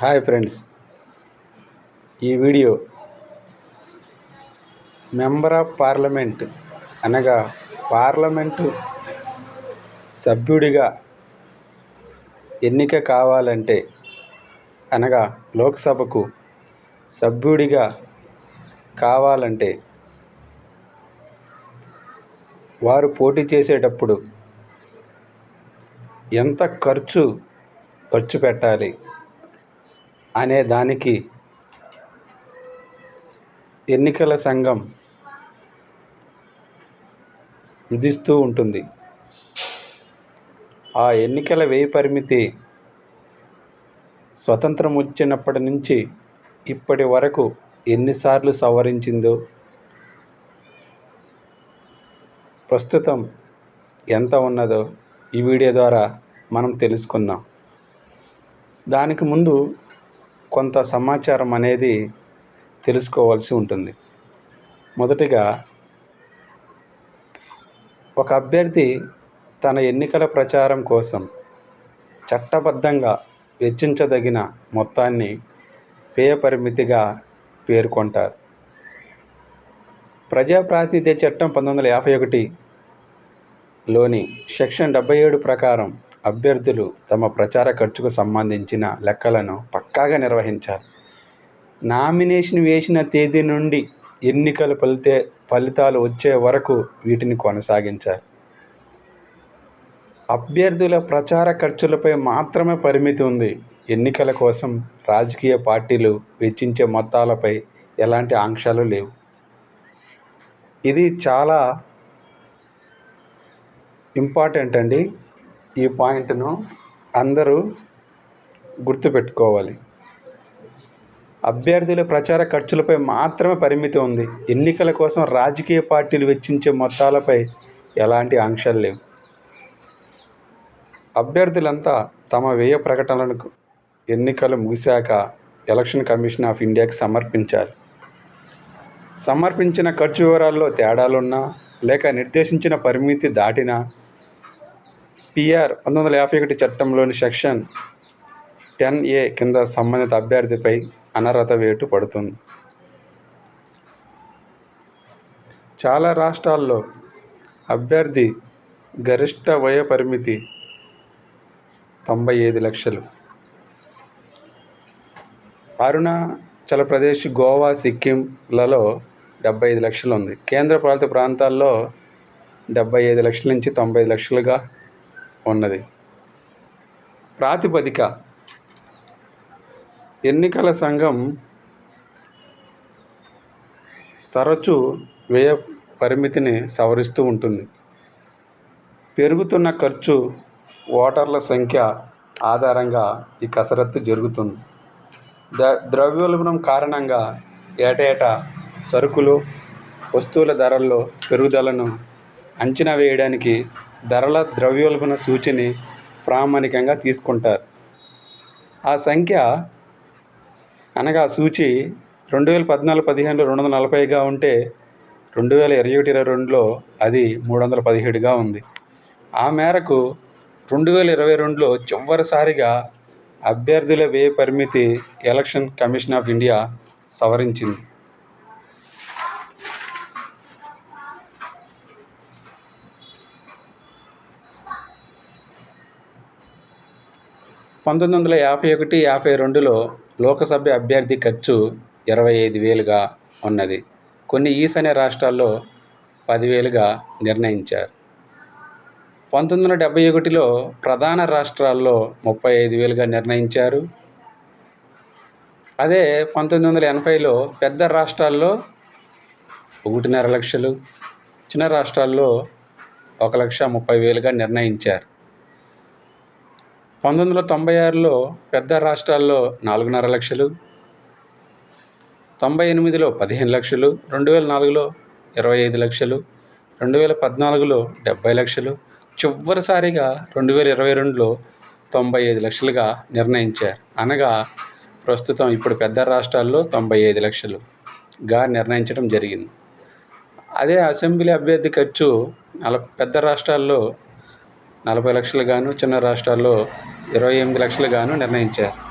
Hi friends. ఈ video member of parliament అనగా parliament సభ్యుడిగా ఎన్నిక కావాలంటే అనగా లోక్సభకు సభ్యుడిగా కావాలంటే వారు పోటీ చేసేటప్పుడు ఎంత ఖర్చు ఖర్చు పెట్టాలి? అనే దానికి ఎన్నికల సంఘం విధిస్తూ ఉంటుంది. ఆ ఎన్నికల వ్యయ పరిమితి స్వతంత్రం వచ్చినప్పటి నుంచి ఇప్పటి వరకు ఎన్నిసార్లు సవరించిందో ప్రస్తుతం ఎంత ఉన్నదో ఈ వీడియో ద్వారా మనం తెలుసుకుందాం. దానికి ముందు కొంత సమాచారం అనేది తెలుసుకోవాల్సి ఉంటుంది. మొదటిగా ఒక అభ్యర్థి తన ఎన్నికల ప్రచారం కోసం చట్టబద్ధంగా వెచ్చించదగిన మొత్తాన్ని వ్యయ పరిమితిగా పేర్కొంటారు. ప్రజా ప్రాతినిధ్య చట్టం పంతొమ్మిది వందల యాభై ఒకటిలోని సెక్షన్ డెబ్బై ఏడు ప్రకారం అభ్యర్థులు తమ ప్రచార ఖర్చుకు సంబంధించిన లెక్కలను పక్కాగా నిర్వహించాలి నామినేషన్ వేసిన తేదీ నుండి ఎన్నికలు ఫలితే ఫలితాలు వచ్చే వరకు వీటిని కొనసాగించాలి అభ్యర్థుల ప్రచార ఖర్చులపై మాత్రమే పరిమితి ఉంది. ఎన్నికల కోసం రాజకీయ పార్టీలు వెచ్చించే మొత్తాలపై ఎలాంటి ఆంక్షలు లేవు. ఇది చాలా ఇంపార్టెంట్ అండి. ఈ పాయింట్ను అందరూ గుర్తుపెట్టుకోవాలి. అభ్యర్థుల ప్రచార ఖర్చులపై మాత్రమే పరిమితి ఉంది. ఎన్నికల కోసం రాజకీయ పార్టీలు వెచ్చించే మొత్తాలపై ఎలాంటి ఆంక్షలు లేవు. అభ్యర్థులంతా తమ వ్యయ ప్రకటనలకు ఎన్నికలు ముగిశాక ఎలక్షన్ కమిషన్ ఆఫ్ ఇండియాకి సమర్పించాలి. సమర్పించిన ఖర్చు వివరాల్లో తేడాలున్నా లేక నిర్దేశించిన పరిమితి దాటినా పిఆర్ పంతొమ్మిది వందల యాభై ఒకటి చట్టంలోని సెక్షన్ టెన్ ఏ కింద సంబంధిత అభ్యర్థిపై అనర్హత వేటు పడుతుంది. చాలా రాష్ట్రాల్లో అభ్యర్థి గరిష్ట వయ పరిమితి తొంభై ఐదు లక్షలు. అరుణాచల్ ప్రదేశ్ గోవా సిక్కింలలో డెబ్బై ఐదు లక్షలు ఉంది కేంద్రపాలిత ప్రాంతాల్లో డెబ్బై ఐదు లక్షల నుంచి తొంభై ఐదు లక్షలుగా ఉన్నది. ప్రాతిపదిక. ఎన్నికల సంఘం తరచూ వ్యయ పరిమితిని సవరిస్తూ ఉంటుంది. పెరుగుతున్న ఖర్చు ఓటర్ల సంఖ్య ఆధారంగా ఈ కసరత్తు జరుగుతుంది. ద ద్రవ్యోల్బణం కారణంగా ఏటేటా సరుకులు వస్తువుల ధరల్లో పెరుగుదలను అంచనా వేయడానికి ధరల ద్రవ్యోల్బణ సూచిని ప్రామాణికంగా తీసుకుంటారు. ఆ సంఖ్య అనగా సూచి రెండు వేల పద్నాలుగు పదిహేనులో రెండు వందల నలభైగా ఉంటే రెండు వేల ఇరవై ఒకటి ఇరవై రెండులో అది మూడు వందల పదిహేడుగా ఉంది. ఆ మేరకు రెండు వేల ఇరవై రెండులో చివరిసారిగా అభ్యర్థుల వ్యయ పరిమితి ఎలక్షన్ కమిషన్ ఆఫ్ ఇండియా సవరించింది. పంతొమ్మిది వందల యాభై ఒకటి యాభై రెండులో లోకసభ అభ్యర్థి ఖర్చు ఇరవై ఐదు వేలుగా ఉన్నది. కొన్ని ఈశాన్య రాష్ట్రాల్లో పదివేలుగా నిర్ణయించారు. పంతొమ్మిది వందల డెబ్బై ఒకటిలో ప్రధాన రాష్ట్రాల్లో ముప్పై ఐదు వేలుగా నిర్ణయించారు. అదే పంతొమ్మిది వందల ఎనభైలో పెద్ద రాష్ట్రాల్లో ఒకటిన్నర లక్షలు చిన్న రాష్ట్రాల్లో ఒక లక్ష ముప్పై వేలుగా నిర్ణయించారు. పంతొమ్మిది వందల తొంభై ఆరులో పెద్ద రాష్ట్రాల్లో నాలుగున్నర లక్షలు తొంభై ఎనిమిదిలో పదిహేను లక్షలు రెండు వేల నాలుగులో ఇరవై ఐదు లక్షలు రెండు వేల పద్నాలుగులో డెబ్బై లక్షలు చివరిసారిగా రెండు వేల ఇరవై రెండులో తొంభై ఐదు లక్షలుగా నిర్ణయించారు. అనగా ప్రస్తుతం ఇప్పుడు పెద్ద రాష్ట్రాల్లో తొంభై ఐదు లక్షలుగా నిర్ణయించడం జరిగింది. అదే అసెంబ్లీ అభ్యర్థి ఖర్చు నల పెద్ద రాష్ట్రాల్లో నలభై లక్షలు గాను చిన్న రాష్ట్రాల్లో ఇరవై ఎనిమిది లక్షలు గాను నిర్ణయించారు.